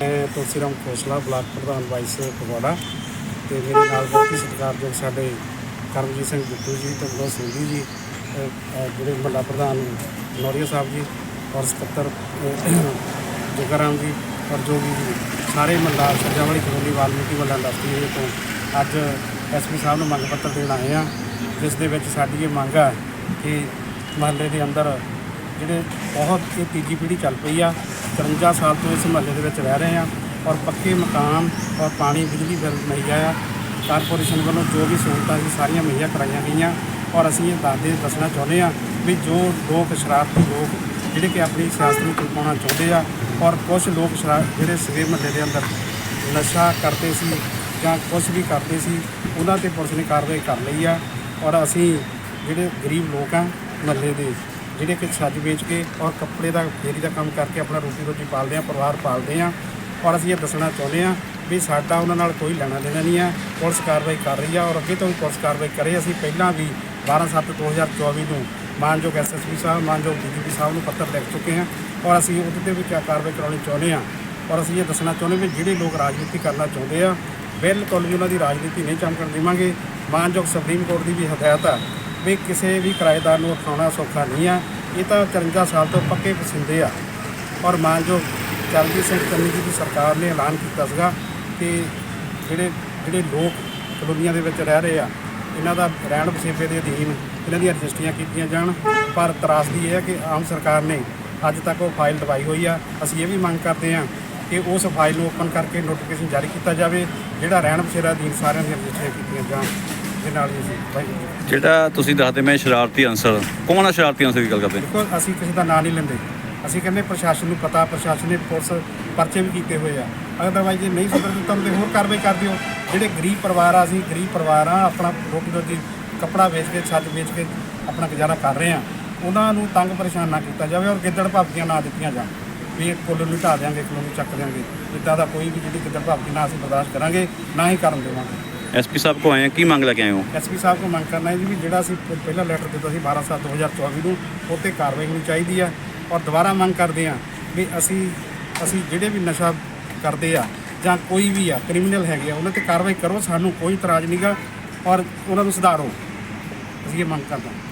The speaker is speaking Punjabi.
ਮੈਂ ਤੁਲਸੀ ਰਾਮ ਖੋਸਲਾ, ਬਲਾਕ ਪ੍ਰਧਾਨ ਵਾਈਸ ਫਗਵਾੜਾ ਤੇ ਮੇਰੇ ਨਾਲ ਬਹੁਤ ਹੀ ਸਤਿਕਾਰਯੋਗ ਸਾਡੇ ਕਰਮਜੀਤ ਸਿੰਘ ਬਿੱਟੂ ਜੀ ਤੇ ਵਿਨੋਦ ਸਿੰਘ ਜੀ ਜਿਹੜੇ ਮੱਲਾ ਪ੍ਰਧਾਨ ਨੌਰੀਆ ਸਾਹਿਬ ਜੀ ਔਰ ਸਕੱਤਰ ਜਗਰਾਮ ਜੀ ਔਰ ਜੋਗੀ ਜੀ, ਸਾਰੇ ਮੱਲਾ ਸੱਜਾਵਾਲੀ ਕਲੋਨੀ ਵਾਲਮੀਕੀ ਮੱਲਾ ਇੰਡਸਟਰੀ ਏਰੀਏ ਤੋਂ ਅੱਜ ਐਸਪੀ ਸਾਹਿਬ ਨੂੰ ਮੰਗ ਪੱਤਰ ਦੇਣ ਆਏ ਆ ਜਿਸ ਦੇ ਵਿੱਚ ਸਾਡੀ ਇਹ ਮੰਗ ਆ ਕਿ ਮਹੱਲੇ ਦੇ ਅੰਦਰ ਜਿਹੜੇ ਬਹੁਤ ਇਹ ਤੀਜੀ ਪੀੜ੍ਹੀ ਚੱਲ ਪਈ ਆ 53 ਸਾਲ ਤੋਂ ਇਸ ਮਹੱਲੇ ਦੇ ਵਿੱਚ ਰਹਿ ਰਹੇ ਹਾਂ ਔਰ ਪੱਕੇ ਮਕਾਨ ਔਰ ਪਾਣੀ, ਬਿਜਲੀ ਬਿੱਲ ਮੁਹੱਈਆ ਆ ਕਾਰਪੋਰੇਸ਼ਨ ਵੱਲੋਂ ਜੋ ਵੀ ਸਹੂਲਤਾਂ ਸੀ ਸਾਰੀਆਂ ਮੁਹੱਈਆ ਕਰਾਈਆਂ ਗਈਆਂ ਔਰ ਅਸੀਂ ਇਹ ਦਾਦੇ ਦੱਸਣਾ ਚਾਹੁੰਦੇ ਆ ਵੀ ਜੋ ਲੋਕ ਸ਼ਰਾਰਤੀ ਲੋਕ ਜਿਹੜੇ ਕਿ ਆਪਣੀ ਸਿਆਸਤ ਨੂੰ ਚੁਕਾਉਣਾ ਚਾਹੁੰਦੇ ਆ ਔਰ ਕੁਝ ਲੋਕ ਸ਼ਰਾ, ਜਿਹੜੇ ਸਵੇ ਮਹੱਲੇ ਦੇ ਅੰਦਰ ਨਸ਼ਾ ਕਰਦੇ ਸੀ ਜਾਂ ਕੁਝ ਵੀ ਕਰਦੇ ਸੀ, ਉਹਨਾਂ ਤੇ ਪੁਲਿਸ ਨੇ ਕਾਰਵਾਈ ਕਰ ਲਈ ਆ ਔਰ ਅਸੀਂ ਜਿਹੜੇ ਗਰੀਬ ਲੋਕ ਆ ਮਹੱਲੇ ਦੇ ਜਿਹੜੇ ਕਿ ਸੱਜ ਵੇਚ ਕੇ ਔਰ ਕੱਪੜੇ ਦਾ ਫੇਰੀ ਦਾ ਕੰਮ ਕਰਕੇ ਆਪਣਾ ਰੋਟੀ ਰੋਟੀ ਪਾਲਦੇ ਆ, ਪਰਿਵਾਰ ਪਾਲਦੇ ਆ। ਔਰ ਅਸੀਂ ਇਹ ਦੱਸਣਾ ਚਾਹੁੰਦੇ ਆ ਵੀ ਸਾਡਾ ਉਹਨਾਂ ਨਾਲ ਕੋਈ ਲੈਣਾ ਦੇਣਾ ਨਹੀਂ ਆ। ਪੁਲਿਸ ਕਾਰਵਾਈ ਕਰ ਰਹੀ ਆ ਔਰ ਅੱਗੇ ਤੋਂ ਵੀ ਪੁਲਿਸ ਕਾਰਵਾਈ ਕਰੇ। ਅਸੀਂ ਪਹਿਲਾਂ ਵੀ 12/7/2024 ਨੂੰ ਮਾਨਯੋਗ ਐਸਐਸਪੀ ਸਾਹਿਬ, ਮਾਨਯੋਗ ਡੀਜੀਪੀ ਸਾਹਿਬ ਨੂੰ ਪੱਤਰ ਲਿਖ ਚੁੱਕੇ ਹਾਂ ਔਰ ਅਸੀਂ ਉਹਦੇ ਤੇ ਵੀ ਕਿਆ ਕਾਰਵਾਈ ਕਰਾਉਣੀ ਚਾਹੁੰਦੇ ਆ। ਔਰ ਅਸੀਂ ਇਹ ਦੱਸਣਾ ਚਾਹੁੰਦੇ ਵੀ ਜਿਹੜੇ ਲੋਕ ਰਾਜਨੀਤੀ ਕਰਨਾ ਚਾਹੁੰਦੇ ਆ, ਬਿਲਕੁਲ ਵੀ ਉਹਨਾਂ ਦੀ ਰਾਜਨੀਤੀ ਨਹੀਂ ਚਮਕਣ ਦੇਵਾਂਗੇ। ਮਾਨਯੋਗ ਸੁਪਰੀਮ ਕੋਰਟ ਦੀ ਵੀ ਹਦਾਇਤ ਆ ਵੀ ਕਿਸੇ ਵੀ ਕਿਰਾਏਦਾਰ ਨੂੰ ਖਾਣਾ ਸੌਖਾ ਨਹੀਂ ਆ। ਇਹ ਤਾਂ 53 ਸਾਲ ਤੋਂ ਪੱਕੇ ਪਸਿੰਦੇ ਆ। ਔਰ ਮਾਨਯੋਗ ਚਰਨਜੀਤ ਸਿੰਘ ਚੰਨੀ ਜੀ ਦੀ ਸਰਕਾਰ ਨੇ ਐਲਾਨ ਕੀਤਾ ਸੀਗਾ ਕਿ ਜਿਹੜੇ ਜਿਹੜੇ ਲੋਕ ਕਲੋਨੀਆਂ ਦੇ ਵਿੱਚ ਰਹਿ ਰਹੇ ਆ, ਇਹਨਾਂ ਦਾ ਰਹਿਣ ਵਸੇਬੇ ਦੇ ਅਧੀਨ ਇਹਨਾਂ ਦੀਆਂ ਰਜਿਸਟਰੀਆਂ ਕੀਤੀਆਂ ਜਾਣ। ਪਰ ਤਰਾਸਦੀ ਇਹ ਹੈ ਕਿ ਆਮ ਸਰਕਾਰ ਨੇ ਅੱਜ ਤੱਕ ਉਹ ਫਾਈਲ ਦਵਾਈ ਹੋਈ ਆ। ਅਸੀਂ ਇਹ ਵੀ ਮੰਗ ਕਰਦੇ ਆ ਕਿ ਉਸ ਫਾਈਲ ਨੂੰ ਓਪਨ ਕਰਕੇ ਨੋਟੀਫਿਕੇਸ਼ਨ ਜਾਰੀ ਕੀਤਾ ਜਾਵੇ, ਜਿਹੜਾ ਰਹਿਣ ਵਸੇਰਾ ਅਧੀਨ ਸਾਰਿਆਂ ਦੀਆਂ ਰਜਿਸਟਰੀਆਂ ਕੀਤੀਆਂ ਜਾਣ। ਦੇ ਨਾਲ ਹੀ ਅਸੀਂ ਵਾਹਿਗੁਰੂ ਜੀ। ਜਿਹੜਾ ਤੁਸੀਂ ਦੱਸਦੇ ਮੈਂ ਸ਼ਰਾਰਤੀ ਅਨਸਰ ਕੌਣ ਆ ਸ਼ਰਾਰਤੀ ਅਨਸਰ ਦੀ ਗੱਲ ਕਰਦੇ? ਦੇਖੋ ਅਸੀਂ ਕਿਸੇ ਦਾ ਨਾਂ ਨਹੀਂ ਲੈਂਦੇ। ਅਸੀਂ ਕਹਿੰਦੇ ਪ੍ਰਸ਼ਾਸਨ ਨੂੰ ਪਤਾ ਪ੍ਰਸ਼ਾਸਨ ਨੇ ਪੁਲਿਸ ਪਰਚੇ ਵੀ ਕੀਤੇ ਹੋਏ ਆ। ਅਦਰਵਾਈਜ਼ ਜੇ ਨਹੀਂ ਸੁਧਰ ਦਿੱਤਾ ਤਾਂ ਹੋਰ ਕਾਰਵਾਈ ਕਰ ਦਿਓ। ਜਿਹੜੇ ਗਰੀਬ ਪਰਿਵਾਰ ਆ ਅਸੀਂ ਗਰੀਬ ਪਰਿਵਾਰ ਆ ਆਪਣਾ ਰੋਟੀ ਰੋਟੀ ਕੱਪੜਾ ਵੇਚ ਕੇ ਛੱਤ ਵੇਚ ਕੇ ਆਪਣਾ ਗੁਜ਼ਾਰਾ ਕਰ ਰਹੇ ਆ। ਉਹਨਾਂ ਨੂੰ ਤੰਗ ਪਰੇਸ਼ਾਨ ਨਾ ਕੀਤਾ ਜਾਵੇ ਔਰ ਗਿੱਦੜ ਭਾਵੀਆਂ ਨਾ ਦਿੱਤੀਆਂ ਜਾਣ। ਵੀ ਇਹ ਕੁੱਲ ਨੂੰ ਢਾ ਦਿਆਂਗੇ ਕੁੱਲ ਨੂੰ ਚੱਕ ਦਿਆਂਗੇ। ਇੱਦਾਂ ਦਾ ਕੋਈ ਵੀ ਜਿਹੜੀ ਗਿੱਦੜ ਭਾਵੀ ਨਾ ਅਸੀਂ ਬਰਦਾਸ਼ਤ ਕਰਾਂਗੇ ਨਾ ਹੀ ਕਰਨ ਦੇਵਾਂਗੇ। ਐਸਪੀ ਸਾਹਿਬ ਕੋ ਆਏ ਆ, ਕੀ ਮੰਗ ਲੈ ਕੇ ਆਏ ਹੋ? ਐਸਪੀ ਸਾਹਿਬ ਕੋ ਮੰਗ ਕਰਨਾ ਹੈ ਜੀ ਵੀ ਜਿਹੜਾ ਅਸੀਂ ਪ- ਪਹਿਲਾ ਲੈਟਰ ਦਿੱਤਾ ਸੀ 12 7 2024 ਨੂੰ, ਉਹ 'ਤੇ ਕਾਰਵਾਈ ਹੋਣੀ ਚਾਹੀਦੀ ਆ ਔਰ ਦੁਬਾਰਾ ਮੰਗ ਕਰਦੇ ਆ ਵੀ ਅਸੀਂ ਅਸੀਂ ਜਿਹੜੇ ਵੀ ਨਸ਼ਾ ਕਰਦੇ ਆ ਜਾਂ ਕੋਈ ਵੀ ਆ ਕ੍ਰਿਮੀਨਲ ਹੈਗੇ ਆ, ਉਹਨਾਂ ਤੇ ਕਾਰਵਾਈ ਕਰੋ, ਸਾਨੂੰ ਕੋਈ ਇਤਰਾਜ਼ ਨਹੀਂਗਾ ਔਰ ਉਹਨਾਂ ਨੂੰ ਸੁਧਾਰੋ। ਅਸੀਂ ਇਹ ਮੰਗ ਕਰਦੇ ਹਾਂ।